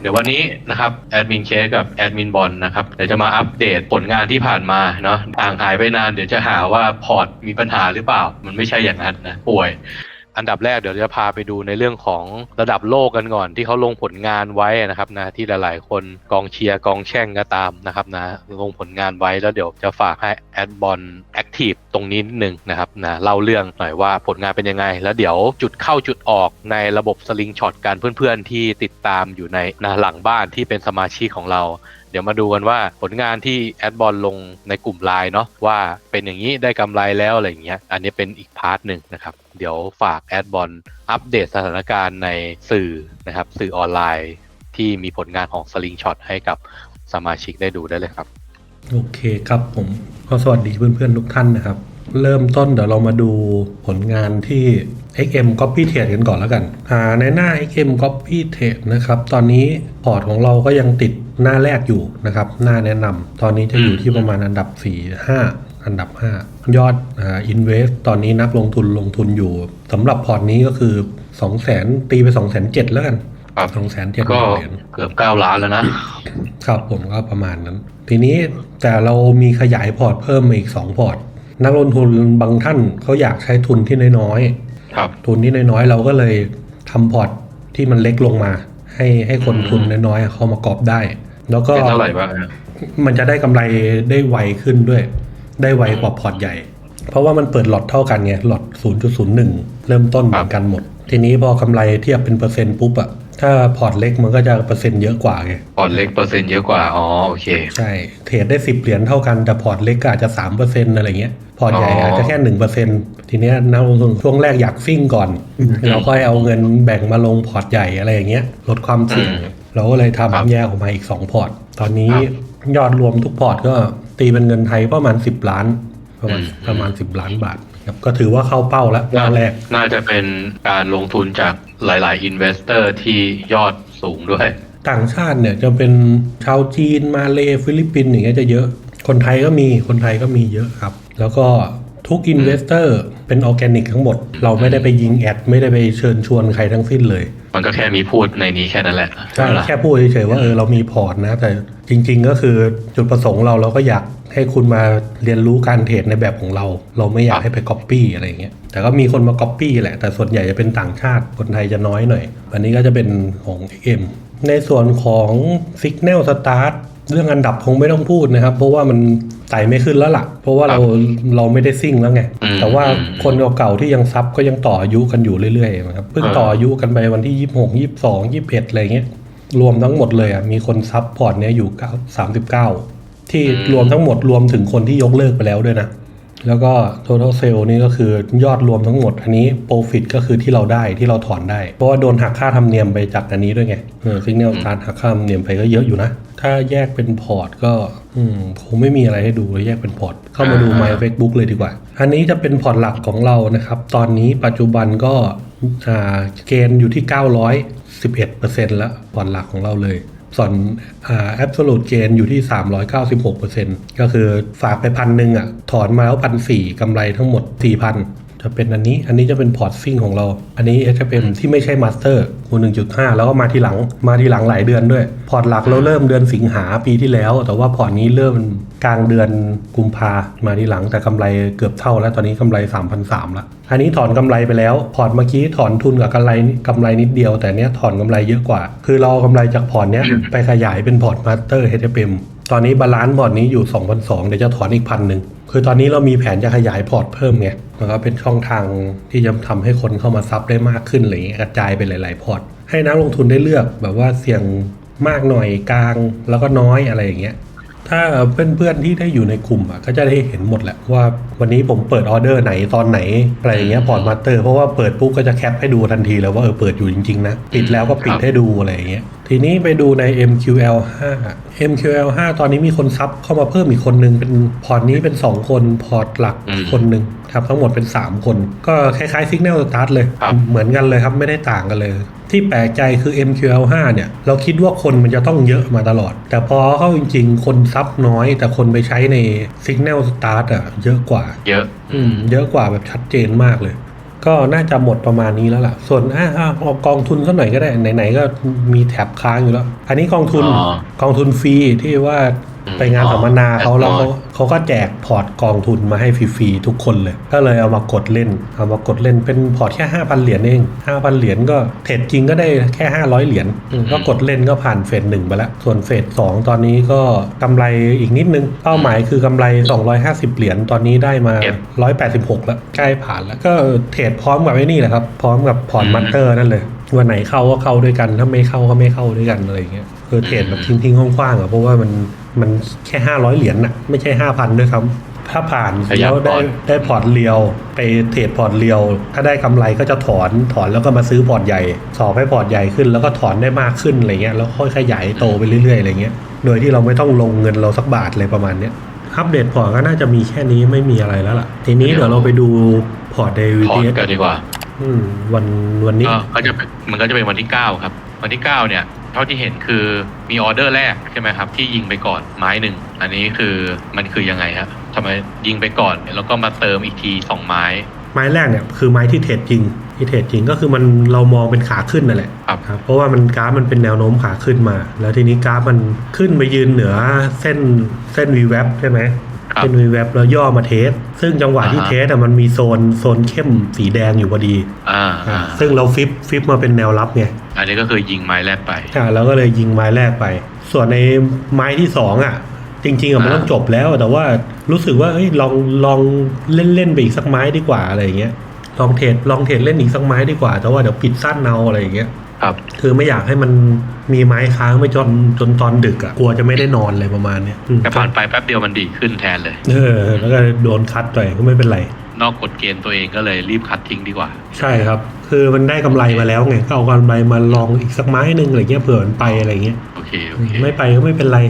เดี๋ยววันนี้นะครับแอดมินเคสกับแอดมินบอลนะครับเดี๋ยวจะมาอัปเดตผลงานที่ผ่านมาเนาะห่างหายไปนานเดี๋ยวจะหาว่าพอร์ตมีปัญหาหรือเปล่า มันไม่ใช่อย่างนั้นนะป่วย อันดับแรกเดี๋ยวจะพาไปดูในเรื่องของระดับโลกกันก่อน ที่เขาลงผลงานไว้นะครับนะที่หลายๆ คนกองเชียร์กองแช่งก็ตามนะครับนะลงผลงานไว้แล้วเดี๋ยวจะฝากให้แอดบอลแอคทีฟตรงนี้นิดนึงนะครับนะเล่าเรื่องหน่อยว่าผลงานเป็นยังไง แล้วเดี๋ยวจุดเข้าจุดออกในระบบสลิงช็อตกันเพื่อนๆที่ติดตามอยู่ในนะหลังบ้านที่เป็นสมาชิกของเรา ดี๋ยวมาดูกันว่าผลงานที่แอดบอลลงในกลุ่มไลน์เนาะว่าเป็นอย่างนี้ได้กำไรแล้วอะไรอย่างเงี้ยอันนี้เป็นอีกพาร์ทหนึ่งนะครับเดี๋ยวฝากแอดบอลอัปเดตสถานการณ์ในสื่อนะครับสื่อออนไลน์ที่มีผลงานของสลิงช็อตให้กับสมาชิกได้ดูได้เลยครับ โอเคครับผมก็สวัสดีเพื่อนๆทุกท่านนะครับ เริ่มต้นเดี๋ยวเรามาดูผลงานที่ XM Copy Trade กันก่อนแล้วกันอ่าในหน้า XM Copy Trade นะครับ ตอนนี้พอร์ตของเราก็ยังติดหน้าแรกอยู่นะครับ หน้าแนะนำตอนนี้จะอยู่ที่ประมาณอันดับ 4 5 อันดับ 5 ยอดอ่า invest ตอนนี้นักลงทุนลงทุนอยู่สำหรับพอร์ตนี้ก็คือ 2 0 0 0 0 0ตีไป2 0 0 0 0แล้วกันครับ2 0 0 0 0 0ก็เหรียญเกือบ9ล้านแล้วนะ ครับผมก็ประมาณนั้น ทีนี้แต่เรามีขยายพอร์ตเพิ่มมาอีก2พอร์ต นักลงทุนบางท่านเขาอยากใช้ทุนที่น้อยครับๆทุนที่น้อยๆ เราก็เลยทำพอร์ตที่มันเล็กลงมา ให้ให้คนทุนน้อยๆเข้ามากอบได้ แล้วก็เป็นเท่าไหร่บ้างฮะมันจะได้กำไรได้ไวขึ้นด้วย ได้ไวกว่าพอร์ตใหญ่ เพราะว่ามันเปิดหลอตเท่ากันไงหลอต0.01 เริ่มต้นเหมือนกันหมด ทีนี้พอกำไรเทียบเป็นเปอร์เซ็นต์ปุ๊บอะ ถ้าพอร์ตเล็กมันก็จะเปอร์เซ็นต์เยอะกว่าไงพอร์ตเล็กเปอร์เซ็นต์เยอะกว่า อ๋อโอเค ใช่ เทรดได้สิบเหรียญเท่ากันแต่พอร์ตเล็กก็อาจจะสามเปอร์เซ็นอะไรเงี้ย พอร์ตใหญ่อ๋อออาจจะแค่หนึ่งเปอร์เซ็นทีเนี้ยนักลงทุนช่วงแรกอยากซิ่งก่อน เราค่อยเอาเงินแบ่งมาลงพอร์ตใหญ่อะไรอย่างเงี้ยลดความเสี่ยงเราก็เลยครับทำแยกออกมาอีก2พอร์ต ตอนนี้ครับยอดรวมทุกพอร์ตก็ตีเป็นเงินไทยประมาณ10ล้านประมาณอืมประมาณ10ล้านบาท ครับก็ถือว่าเข้าเป้าแล้วตอนแรก น่าจะเป็นการลงทุนจากหลาย ๆ อินเวสเตอร์ที่ยอดสูงด้วย ต่างชาติเนี่ยจะเป็นชาวจีนมาเลฟิลิปปินส์อย่างเงี้ยจะเยอะ คนไทยก็มีคนไทยก็มีเยอะครับ แล้วก็ทุกอินเวสเตอร์เป็นออร์แกนิกทั้งหมด เราไม่ได้ไปยิงแอด ไม่ได้ไปเชิญชวนใครทั้งสิ้นเลย มันก็แค่มีพูดในนี้แค่นั้นแหละใช่ไหมล่ะแค่พูดเฉยๆว่าเออเรามีพอร์ตนะ แต่จริง ๆ ก็คือจุดประสงค์เราเราก็อยาก ให้คุณมาเรียนรู้การเทรดในแบบของเรา เราไม่อยากให้ไปก๊อปปี้อะไรอย่างเงี้ยแต่ก็มีคนมาก๊อปปี้แหละ แต่ส่วนใหญ่จะเป็นต่างชาติคนไทยจะน้อยหน่อย อันนี้ก็จะเป็นของ XM ในส่วนของ Signal Start เรื่องอันดับคงไม่ต้องพูดนะครับ เพราะว่ามันไต่ไม่ขึ้นแล้วล่ะ เพราะว่าเราเราไม่ได้ซิ่งแล้วไงอืมแต่ว่าอืมคนเก่าๆที่ยังซับก็ยังต่ออายุกันอยู่เรื่อยๆนะครับเพิ่งอ่าต่ออายุกันไปวันที่ยี่สิบหกยี่สิบสองยี่สิบเอ็ดอะไรเงี้ยรวมทั้งหมดเลยอะมีคนซับพอร์ตเนี้ยอยู่9 39 ที่รวมทั้งหมดรวมถึงคนที่ยกเลิกไปแล้วด้วยนะ แล้วก็ total sale นี่ก็คือยอดรวมทั้งหมด อันนี้ profit ก็คือที่เราได้ที่เราถอนได้ เพราะว่าโดนหักค่าธรรมเนียมไปจากอันนี้ด้วยไงเออ signal การหักค่าธรรมเนียมไปก็เยอะอยู่นะ ถ้าแยกเป็นพอร์ตก็อืมคงไม่มีอะไรให้ดูเลยแยกเป็นพอร์ต เข้ามาดู my facebook เลยดีกว่า อันนี้จะเป็นพอร์ตหลักของเรานะครับ ตอนนี้ปัจจุบันก็เกณฑ์อยู่ที่ 911%แล้วพอร์ตหลักของเราเลย ส่วนอ่า absolute gain อยู่ที่ 396%ก็คือฝากไปพันหนึ่งอะ ถอนมาแล้วพันสี่กำไรทั้งหมด 4,000 จะเป็นอันนี้ อันนี้จะเป็นพอร์ตซิ่งของเรา อันนี้จะเป็นที่ไม่ใช่มาสเตอร์คูณ1.5 แล้วก็มาทีหลัง มาทีหลังหลายเดือนด้วย พอร์ตหลักเราเริ่มเดือนสิงหาปีที่แล้ว แต่ว่าพอร์ตนี้เริ่มกลางเดือนกุมภามาทีหลังแต่กำไรเกือบเท่าแล้วตอนนี้กำไร 3,300ละอันนี้ถอนกำไรไปแล้ว พอร์ตเมื่อกี้ถอนทุนกับกำไรกำไรนิดเดียว แต่เนี้ยถอนกำไรเยอะกว่า คือเราเอากำไรจากพอร์ตเนี้ยไปขยายเป็นพอร์ตมาสเตอร์ HFM ตอนนี้บาลานซ์พอร์ตนี้อยู่2,200เดี๋ยวจะถอนอีกพันหนึ่งคือตอนนี้เรามีแผนจะขยายพอร์ตเพิ่มไงมันก็เป็นช่องทางที่จะทำให้คนเข้ามาซับได้มากขึ้นอะไรอย่างเงี้ยกระจายไปหลาย ๆ พอร์ต ให้นักลงทุนได้เลือกแบบว่าเสี่ยงมากหน่อยกลางแล้วก็น้อยอะไรอย่างเงี้ย ถ้าเพื่อนๆที่ได้อยู่ในกลุ่มอะก็จะได้เห็นหมดแหละว่าวันนี้ผมเปิดออเดอร์ไหนตอนไหนอะไรอย่างเงี้ยพอร์ตมาสเตอร์เพราะว่าเปิดปุ๊บก็จะแคปให้ดูทันทีแล้วว่าเออเปิดอยู่จริงๆนะปิดแล้วก็ปิดครับให้ดูอะไรอย่างเงี้ยทีนี้ไปดูใน MQL 5 MQL 5 ตอนนี้มีคนซับเข้ามาเพิ่มอีกคนนึง เป็นพอร์ตนี้เป็น 2 คนพอร์ตหลักอืมคนหนึ่งครับทั้งหมดเป็น 3 คน ก็คล้ายๆ Signal Start เลยครับเหมือนกันเลยครับไม่ได้ต่างกันเลย ที่แปลกใจคือ MQL5 เนี่ยเราคิดว่าคนมันจะต้องเยอะมาตลอด แต่พอเข้าจริง ๆ คนซับน้อย แต่คนไปใช้ใน Signal Start อะเยอะกว่า เยอะ อืม เยอะกว่าแบบชัดเจนมากเลย ก็น่าจะหมดประมาณนี้แล้วล่ะ ส่วนอะอะเอากองทุนสักหน่อยก็ได้ ไหนๆก็มีแท็บค้างอยู่แล้ว อันนี้กองทุนอ๋อกองทุนฟรีที่ว่าอืม ไปงานสัมมนาเขาอ๋อแล้วเขาเขาก็แจกพอร์ตกองทุนมาให้ฟรีๆทุกคนเลย ก็เลยเอามากดเล่น เอามากดเล่นเป็นพอร์ตแค่ 5,000 เหรียญเอง 5,000 เหรียญก็เทรดจริงก็ได้แค่ 500 เหรียญอืมก็กดเล่นก็ผ่านเฟสหนึ่งไปแล้ว ส่วนเฟสสองตอนนี้ก็กำไรอีกนิดนึง เป้าหมายคือกำไร 250 เหรียญตอนนี้ได้มาเก็บ186 แล้วใกล้ผ่านแล้วก็เทรดพร้อมกับไอ้นี่แหละครับพร้อมกับพอร์ตอืมมัตเตอร์นั่นเลยวันไหนเข้าก็เข้าด้วยกัน ถ้าไม่เข้าก็ไม่เข้าด้วยกันอะไรอย่างเงี้ย คือเทรดแบบทิ้งๆคว้างๆอะเพราะว่ามันมันแค่500เหรียญน่ะไม่ใช่5,000ด้วยครับถ้าผ่านขยับแล้วได้ก่อนได้พอร์ตเรียว ไปเทรดพอร์ตเรียว ถ้าได้กำไรก็จะถอนถอนแล้วก็มาซื้อพอร์ตใหญ่ สอบให้พอร์ตใหญ่ขึ้น แล้วก็ถอนได้มากขึ้นอะไรเงี้ยแล้วค่อยขยายโตไปเรื่อยๆอะไรเงี้ยโดยที่เราไม่ต้องลงเงินเราสักบาทเลยประมาณเนี้ยอัปเดตพอร์ตก็น่าจะมีแค่นี้ไม่มีอะไรแล้วล่ะ ทีนี้เดี๋ยวเราไปดูพอร์ตเดวิพอร์ดตกันดีกว่า อืมวันวันนี้ก็ก็จะเป็นมันก็จะเป็นวันที่9ครับ วันที่9เนี่ยเท่าที่เห็นคือมีออเดอร์แรกใช่ไหมครับ ที่ยิงไปก่อนไม้หนึ่งอันนี้คือมันคือยังไงครับทำไมยิงไปก่อนแล้วก็มาเติมอีกที2ไม้ ไม้แรกเนี่ยคือไม้ที่เทรดจริงที่เทรดจริงก็คือมันเรามองเป็นขาขึ้นนั่นแหละครับครับเพราะว่ามันกราฟมันเป็นแนวโน้มขาขึ้นมา แล้วทีนี้กราฟมันขึ้นไปยืนเหนือเส้นเส้นวีแวบใช่ไหมครับเส้นวีแวบแล้วย่อมาเทส ซึ่งจังหวะที่อ่าฮะเทสอะมันมีโซนโซนเข้มสีแดงอยู่พอดี อ่าอ่าซึ่งเราฟิปฟิปมาเป็นแนวรับไง อันนี้ก็คือยิงไม้แรกไปอ่าเราก็เลยยิงไม้แรกไป ส่วนในไม้ที่สองอะ จริงๆอะมันอ่าต้องจบแล้ว แต่ว่ารู้สึกว่าเอ้ยลองลองเล่นเล่นๆไปอีกสักไม้ดีกว่าอะไรอย่างเงี้ยลองเทรดลองเทรดเล่นอีกสักไม้ดีกว่าแต่ว่าเดี๋ยวปิดสั้นเอาอะไรอย่างเงี้ยครับคือไม่อยากให้มันมีไม้ค้างไปจนจนตอนดึกอะกลัวจะไม่ได้นอนเลยประมาณเนี้ยอืมแต่ผ่านไปแป๊บเดียวมันดีขึ้นแทนเลย เออ แล้วก็โดนคัดไปก็ไม่เป็นไร นอกกฎเกณฑ์ตัวเองก็เลยรีบคัดทิ้งดีกว่า ใช่ครับ คือมันได้กำไรมาแล้วไงก็เอากำไรมาลองอีกสักไม้หนึ่งอะไรเงี้ยเผื่อมันไปอะไรเงี้ยโอเคโอเคไม่ไปก็ไม่เป็นไร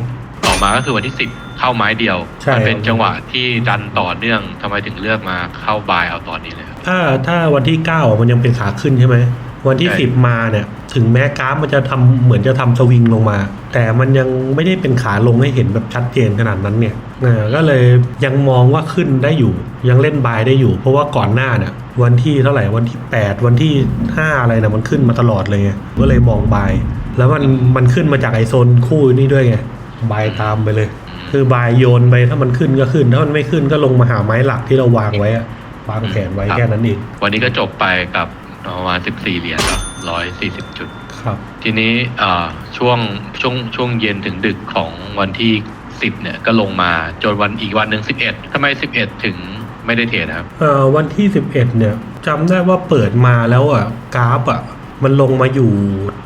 ต่อมาก็คือวันที่10เข้าไม้เดียวใช่มัเป็นจังหวะที่ดันต่อเนื่องทำไมถึงเลือกมาเข้าบายเอาตอนนี้เลยครับถ้าถ้าวันที่เก้าอะมันยังเป็นขาขึ้นใช่ไหม วันที่ใช่สิบมาเนี่ย ถึงแม้กราฟมันจะทำเหมือนจะทำสวิงลงมา แต่มันยังไม่ได้เป็นขาลงให้เห็นแบบชัดเจนขนาดนั้นเนี่ยอ่าก็เลยยังมองว่าขึ้นได้อยู่ ยังเล่นบายได้อยู่ เพราะว่าก่อนหน้าเนี่ยวันที่เท่าไหร่วันที่ 8 วันที่ 5 อะไรนะมันขึ้นมาตลอดเลยไงก็เลยมองบาย แล้วมันมันขึ้นมาจากไอโซนคู่นี่ด้วยไงบายตามไปเลย คือบายโยนไปถ้ามันขึ้นก็ขึ้น ถ้ามันไม่ขึ้นก็ลงมาหาไม้หลักที่เราวางไว้อะวางแผนไว้ครับแค่นั้นเองวันนี้ก็จบไปกับ ประมาณ14เหรียญแล้ว140จุด ครับ ทีนี้อ่าช่วงช่วงช่วงเย็นถึงดึกของวันที่10เนี่ยก็ลงมาจนวันอีกวันหนึ่ง11ทำไม11ถึงไม่ได้เทรดนะครับเอ่อวันที่ 11 เนี่ยจำได้ว่าเปิดมาแล้วอะกราฟอะ มันลงมาอยู่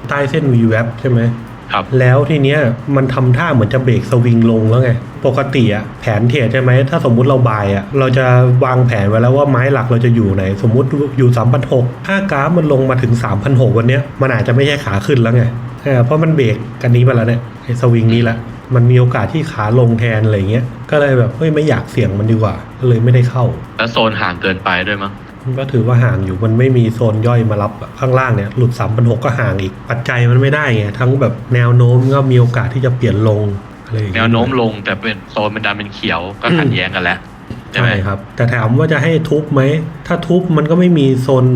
ใต้เส้น VWAP ใช่ไหม ครับแล้วทีเนี้ยมันทำท่าเหมือนจะเบรกสวิงลงแล้วไง ปกติอะแผนเทรดใช่ไหม ถ้าสมมุติเราบายอะเราจะวางแผนไว้แล้วว่าไม้หลักเราจะอยู่ไหน สมมุติอยู่3 6 0 0ถ้ากราฟมันลงมาถึง 3 6 0 0วันเนี้ยมันอาจจะไม่ใช่ขาขึ้นแล้วไงเออเพราะมันเบรกกันนี้ไปแล้วเนี่ยไอ้สวิงนี้ละมันมีโอกาสที่ขาลงแทนอะไรเงี้ย ก็เลยแบบเฮ้ยไม่อยากเสี่ยงมันดีกว่า ก็เลยไม่ได้เข้า แล้วโซนห่างเกินไปด้วยมั้งมัน ก็ถือว่าห่างอยู่มันไม่มีโซนย่อยมารับอะข้างล่างเนี่ยหลุด3 6 0 0ก็ห่างอีกปัจจัยมันไม่ได้ไงทั้งแบบแนวโน้มก็มีโอกาสที่จะเปลี่ยนลงอะไรอย่างแนเงี้ยวโน้มลงแต่เป็นโซนเป็นดันเป็นเขียวก็ขัดแย้งกันแล้วใช่ใช่ไหมครับ แต่ถามว่าจะให้ทุบไหม ถ้าทุบมันก็ไม่มีโซน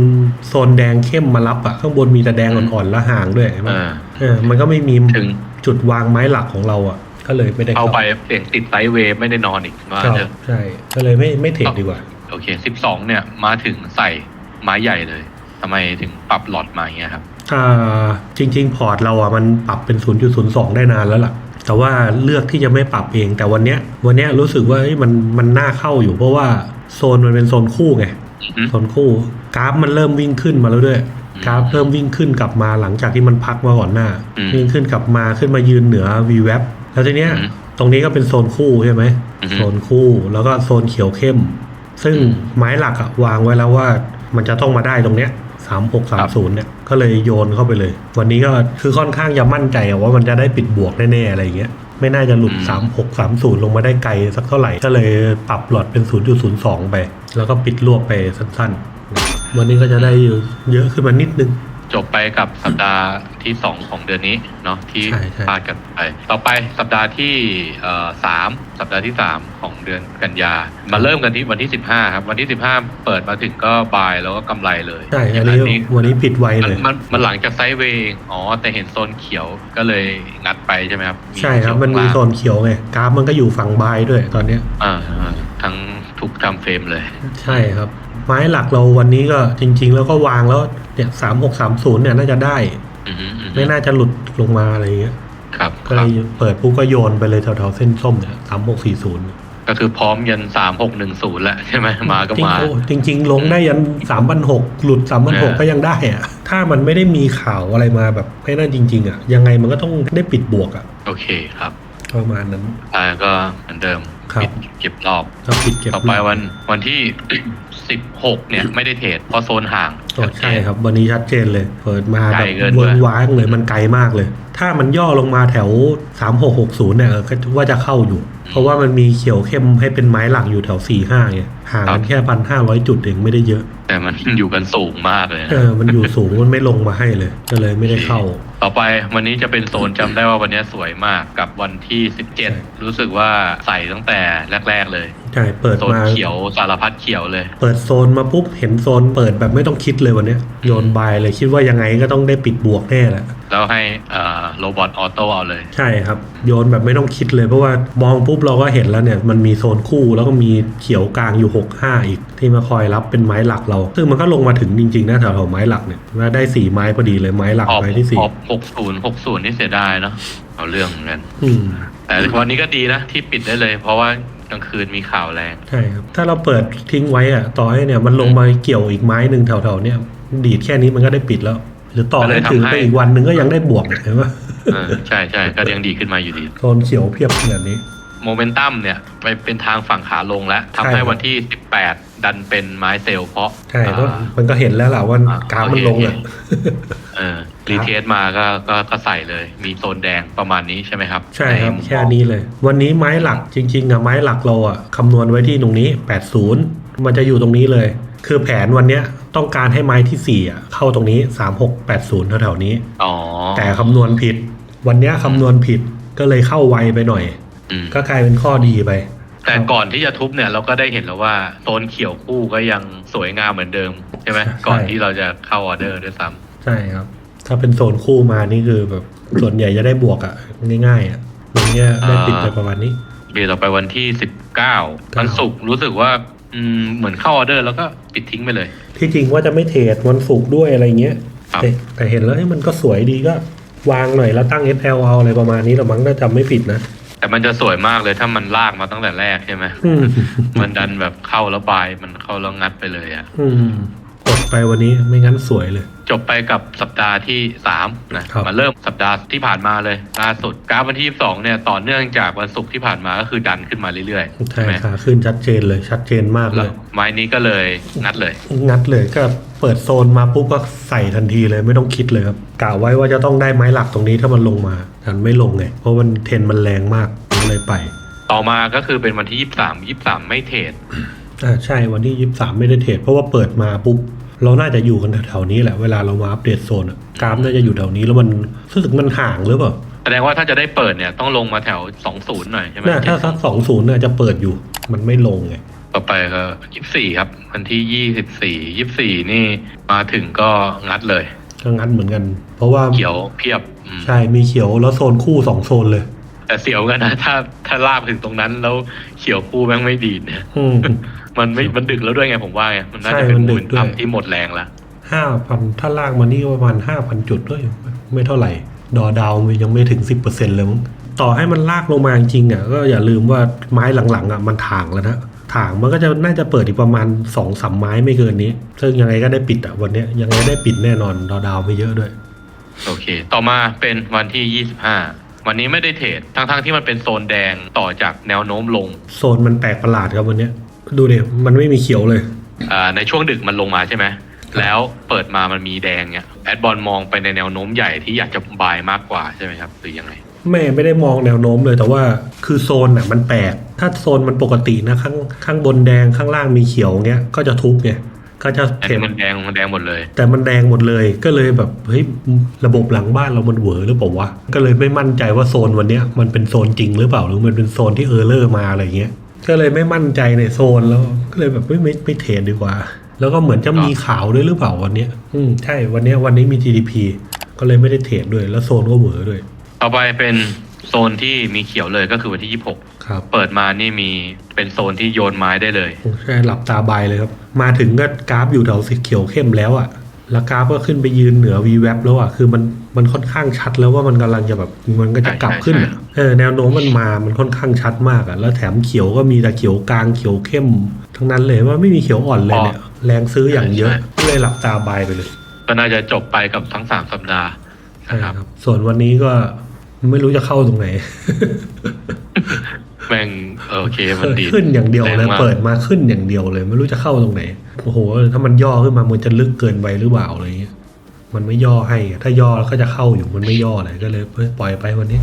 โซนแดงเข้มมารับอะข้างบนมีแต่แดงอ่อนๆแล้วห่างด้วยใช่ไหมเออเออมันก็ไม่มีถึงจุดวางไม้หลักของเราอะก็เลยไม่ได้เอาเข้าไปเสียงติดไซด์เวย์ไม่ได้นอนอีกว่าครับเถอะใช่ก็เลยไม่ไม่เทรดดีกว่า โอเค12เนี่ยมาถึงใส่ไม้ใหญ่เลยทำไมถึงปรับหลอดมาอย่างเงี้ยครับอ่าจริง ๆ พอร์ตเราอะมันปรับเป็น 0.02 ได้นานแล้วล่ะ แต่ว่าเลือกที่จะไม่ปรับเองแต่วันเนี้ย วันเนี้ยรู้สึกว่าเฮ้ยมันมันน่าเข้าอยู่เพราะว่าโซนมันเป็นโซนคู่ไงอือฮึโซนคู่ กราฟมันเริ่มวิ่งขึ้นมาแล้วด้วยอืมกราฟเริ่มวิ่งขึ้นกลับมาหลังจากที่มันพักมาก่อนหน้าอืมวิ่งขึ้นกลับมาขึ้นมายืนเหนือ VWAP แล้วทีเนี้ยอืมตรงนี้ก็เป็นโซนคู่ใช่ไหมอือฮึโซนคู่แล้วก็โซนเขียวเข้ม ซึ่งอืมไม้หลักอะวางไว้แล้วว่ามันจะต้องมาได้ตรงเนี้ยสามหกสามศูนย์เนี่ยก็เลยโยนเข้าไปเลย วันนี้ก็คือค่อนข้างจะมั่นใจอะว่ามันจะได้ปิดบวกแน่ๆอะไรอย่างเงี้ยไม่น่าจะหลุดอืมสามหกสามศูนย์ลงมาได้ไกลสักเท่าไหร่ ก็เลยปรับหลอดเป็นศูนย์จุดศูนย์สองไป แล้วก็ปิดรวบไปสั้นๆ วันนี้ก็จะได้เยอะขึ้นมานิดนึง จจบไปกับสัปดาห์ที่ 2 ของเดือนนี้เนาะที่ใช่ใช่ พลาดกันไป ต่อไปสัปดาห์ที่เอ่อสามสัปดาห์ที่ 3 ของเดือนกันยา มาเริ่มกันที่วันที่ 15 ครับวันที่ 15 เปิดมาถึงก็บายแล้วก็กำไรเลยใช่ อันนี้วันนี้ผิดไวมันเลย มันมันหลังจากไซด์เวย์อ๋อ แต่เห็นโซนเขียวก็เลยงัดไปใช่ไหมครับใช่ครับเขียวมันมีข้างโซล่างนเขียวไง กราฟมันก็อยู่ฝั่งบายด้วยตอนเนี้ย อ่าอ่าทั้งทุกทำเฟรมเลย ใช่ครับ ไม้หลักเราวันนี้ก็จริง ๆ แล้วก็วางแล้วเนี่ยสามหกสามศูนย์เนี่ยน่าจะได้ อือฮึอือฮึไม่น่าจะหลุดลงมาอะไรเงี้ยครับคก็รัเลบยเปิดปุ๊บก็โยนไปเลยแถวๆเส้นส้มเนี่ยสามหกสี่ศูนย์ก็คือพร้อมยันสามหกหนึ่งศูนย์แหละใช่ไหมมาก็มา จริงๆจริง ๆ ลงได้ยันสามพันหกหลุดสามพันหกเออก็ยังได้อะถ้ามันไม่ได้มีข่าวอะไรมาแบบไม่น่าจริง ๆ อะ ยังไงมันก็ต้องได้ปิดบวกอะ โอเคครับ ประมาณนั้นอ่าก็เหมือนเดิมครับ ปิดเก็บรอบถ้าปิดเก็บต่อไปวันวันที่สิบหกเนี่ย ไม่ได้เทรดเพราะโซนห่างโอ้ใช่ครับ วันนี้ชัดเจนเลย เปิดมาไกแบลบเกินเวิร์ไปว้างเลยมันไกลมากเลย ถ้ามันย่อลงมาแถวสามหกหกศูนย์เนี่ยเออก็ว่าจะเข้าอยู่ เพราะว่ามันมีเขียวเข้มให้เป็นไม้หลักอยู่แถวสี่ห้าไงห่างกันแค่พันห้าร้อยจุดเองไม่ได้เยอะแต่มัน อยู่กันสูงมากเลยนะ เออมันอยู่สูงมันไม่ลงมาให้เลย ก็เลยไม่ได้เข้าต่อไปวันนี้จะเป็นโซนจำได้ว่าวันนี้สวยมากกับวันที่สิบเจ็ดรู้สึกว่าใส่ตั้งแต่แรก ๆ เลยใช่เปิดโซนมาเขียวสารพัดเขียวเลย เปิดโซนมาปุ๊บเห็นโซนเปิดแบบไม่ต้องคิดเลยวันเนี้ยโยนบายเลยคิดว่ายังไงก็ต้องได้ปิดบวกแน่แหละแล้วให้อ่าโรบอทออโต้เอาเลย ใช่ครับ โยนแบบไม่ต้องคิดเลยเพราะว่ามองปุ๊บเราก็เห็นแล้วเนี่ย มันมีโซนคู่แล้วก็มีเขียวกลางอยู่ 6 5 อีก ที่มาคอยรับเป็นไม้หลักเรา ซึ่งมันก็ลงมาถึงจริงๆนะแถวๆไม้หลักเนี่ยว่าได้สี่ไม้พอดีเลยไม้หลักออกไม้ที่สี่ออกหกศูนย์หกศูนย์นี่เสียดายเนาะเอาเรื่องเหมือนกันอืม แต่วันนี้ก็ดีนะที่ปิดได้เลย เพราะว่ากลางคืนมีข่าวแรง ใช่ครับ ถ้าเราเปิดทิ้งไว้อะต่อให้เนี่ยมันลงมาเกี่ยวอีกไม้หนึ่งแถวๆเนี่ยดีดแค่นี้มันก็ได้ปิดแล้ว หรือต่อก็เลให้ยทำถือให้ไปอีกวันหนึ่งก็ยังได้บวกเห็นปะเออใช่ใช่ก็ยังดีขึ้นมาอยู่ดีโซนเขียวเพียบขนาดนี้ โมเมนตัมเนี่ยไปเป็นทางฝั่งขาลงแล้วทำใช่ให้ครับวันที่ 18 ดันเป็นไม้เซลล์เพราะใช่ก็อ่ามันก็เห็นแล้วล่ะว่าอ่ากราฟมันลงโอเคอะเออ รีเทสมาก็ก็ก็ใส่เลย มีโซนแดงประมาณนี้ใช่ไหมครับใช่ครับมุมมองแค่นี้เลย วันนี้ไม้หลักจริง ๆอะไม้หลักเราอะคำนวณไว้ที่ตรงนี้ 80 มันจะอยู่ตรงนี้เลย คือแผนวันเนี้ยต้องการให้ไม้ที่4อะเข้าตรงนี้ 3680แถวๆนี้ อ๋อแต่คำนวณผิด วันเนี้ยคำนวณผิดก็เลยเข้าไวไปหน่อย อืมก็กลายเป็นข้อดีไป แต่ก่อนที่จะทุบเนี่ยเราก็ได้เห็นแล้วว่าโซนเขียวคู่ก็ยังสวยงามเหมือนเดิม ใช่ไหมใช่ ก่อนที่เราจะเข้าออเดอร์ด้วยซ้ใช่ครับ ถ้าเป็นโซนคู่มานี่คือแบบส่วนใหญ่จะได้บวกอะง่ายๆอะวันเนี้ยได้ปิดไปประมาณนี้ำเดี๋ยวเราไปวันที่19วันศุกร์รู้สึกว่า อืมเหมือนเข้าออเดอร์แล้วก็ปิดทิ้งไปเลย ที่จริงว่าจะไม่เทรดวันศุกร์ด้วยอะไรเงี้ยครับแต่แต่เห็นแล้วให้ยมันก็สวยดีก็ วางหน่อยแล้วตั้ง SL เอาอะไรประมาณนี้เรามั้งถ้าจำไม่ผิดนะแต่มันจะสวยมากเลยถ้ามันลากมาตั้งแต่แรกใช่ไหมอืมมันดันแบบเข้าแล้วบายมันเข้าแล้วงัดไปเลยอะอืมกด ไปวันนี้ไม่งั้นสวยเลย จบไปกับสัปดาห์ที่สามนะครับ มาเริ่มสัปดาห์ที่ผ่านมาเลยล่าสุดกราฟวันที่ 22 เนี่ยต่อเนื่องจากวันศุกร์ที่ผ่านมาก็คือดันขึ้นมาเรื่อยๆใช่ไหมขาขึ้นชัดเจนเลยชัดเจนมากเลแล้วย ไม้นี้ก็เลยงัดเลย งัดเลยก็เปิดโซนมาปุ๊บก็ใส่ทันทีเลยไม่ต้องคิดเลยครับกะไว้ว่าจะต้องได้ไม้หลักตรงนี้ถ้ามันลงมาแต่มันไม่ลงไง เพราะมันเทรนมันแรงมากก็เลยไปต่อมาก็คือเป็นวันที่ 23 23 ไม่เทรดอ่าใช่วันที่ยี่สามไม่ได้เทรดเพราะว่าเปิดมาปุ๊บ เราน่าจะอยู่กันแถวๆนี้แหละเวลาเรามาอัปเดตโซนอะกราฟน่าจะอยู่แถวนี้แล้วมันรู้สึกมันห่างหรือเปล่าแสดงว่าถ้าจะได้เปิดเนี่ยต้องลงมาแถว20หน่อยใช่ไหมน่าถ้าสักสองศูนย์น่าจะเปิดอยู่ มันไม่ลงไงต่อไปก็24ครับ วันที่24 24นี่มาถึงก็งัดเลยก็งั้นเหมือนกัน เพราะว่าเขียวเพียบอืมใช่มีเขียวแล้วโซนคู่สองโซนเลย แต่เสียวกันนะถ้าถ้าลากถึงตรงนั้นแล้วเขียวคู่แม่งไม่ดีดเนี่ยอื มมันไม่มันดึกแล้วด้วยไงผมว่าไงมันน่าใช่จะเป็นมันดึมูกลด้วยทำที่หมดแรงแล้วห้าพันถ้าลากมานี่ก็ประมาณห้าพันจุดด้วย ไม่เท่าไหร่ ดอดาวมันยังไม่ถึงสิบเปอร์เซ็นเลยมั้งต่อให้มันลากลงมาจริงๆอะก็อย่าลืมว่าไม้หลังๆอะมันถางแล้วนะถางมันก็จะน่าจะเปิดอีกประมาณสองสามไม้ไม่เกินนี้ ซึ่งยังไงก็ได้ปิดอะวันเนี้ยยังไงได้ปิดแน่นอนดอดาวไม่เยอะด้วย โอเค ต่อมาเป็นวันที่25วันนี้ไม่ได้เทรดทั้งๆที่มันเป็นโซนแดงต่อจากแนวโน้มลง โซนมันแปลกประหลาดครับวันเนี้ย ดูเดี๋ยวมันไม่มีเขียวเลยอ่าในช่วงดึกมันลงมาใช่ไหมแล้วเปิดมามันมีแดงเนี้ยแอดบอลมองไปในแนวโน้มใหญ่ที่อยากจะบายมากกว่าใช่ไหมครับหรือยังไงแม่ไม่ได้มองแนวโน้มเลยแต่ว่าคือโซนอะมันแปลก ถ้าโซนมันปกตินะข้างข้างบนแดงข้างล่างมีเขียวเงี้ยก็จะทุบไงก็จะอันเห็นนี้มันแดงมันแดงหมดเลย แต่มันแดงหมดเลยก็เลยแบบเฮ้ยระบบหลังบ้านเรามันเหวอหรือเปล่าวะก็เลยไม่มั่นใจว่าโซนวันเนี้ยมันเป็นโซนจริงหรือเปล่าหรือมันเป็นโซนที่เออร์เลอร์มาอะไรเงี้ย ก็เลยไม่มั่นใจในโซนแล้ว ก็เลยแบบไม่ไม่ไม่เทรดดีกว่า แล้วก็เหมือนจะมีข่าวด้วยหรือเปล่าวันเนี้ย อืมใช่วันเนี้ยวันนี้มี GDP ก็เลยไม่ได้เทรดด้วย แล้วโซนก็เหวอด้วย ต่อไปเป็นโซนที่มีเขียวเลยก็คือวันที่26ครับเปิดมานี่มีเป็นโซนที่โยนไม้ได้เลยใช่หลับตาบายเลยครับ มาถึงก็กราฟอยู่แถวสีเขียวเข้มแล้วอะ่ะ แล้วกราฟก็ขึ้นไปยืนเหนือ v w a p แล้วอะ่ะคือมันมันค่อนข้างชัดแล้วว่ามันกำลังจะแบบมันก็จะกลับขึ้นอะใช่ใช่เออแนวโน้มมันมามันค่อนข้างชัดมากอะ่ะแล้วแถมเขียวก็มีแต่เขียวกลางเขียวเข้ม ทั้งนั้นเลยว่าไม่มีเขียวอ่อนเลยเนี่ยแรงซื้ออย่างเยอะก็เลยหลับตาบายไปเลย ก็น่าจะจบไปกับทั้ง3สัปดาห์ใช่นะครับครับ ส่วนวันนี้ก็ไม่รู้จะเข้าตรงไหน แม่งเออโอเคมันดีดขึ้นอย่างเดียวเลยแรงมากเปิดมาขึ้นอย่างเดียวเลย ไม่รู้จะเข้าตรงไหนโอ้โหถ้ามันย่อขึ้นมามันจะลึกเกินไปหรือเปล่าอะไรเงี้ยมันไม่ย่อให้อะถ้าย่อแล้วก็จะเข้าอยู่มันไม่ย่อเลยก็เลยเอ้ยปล่อยไปวันนี้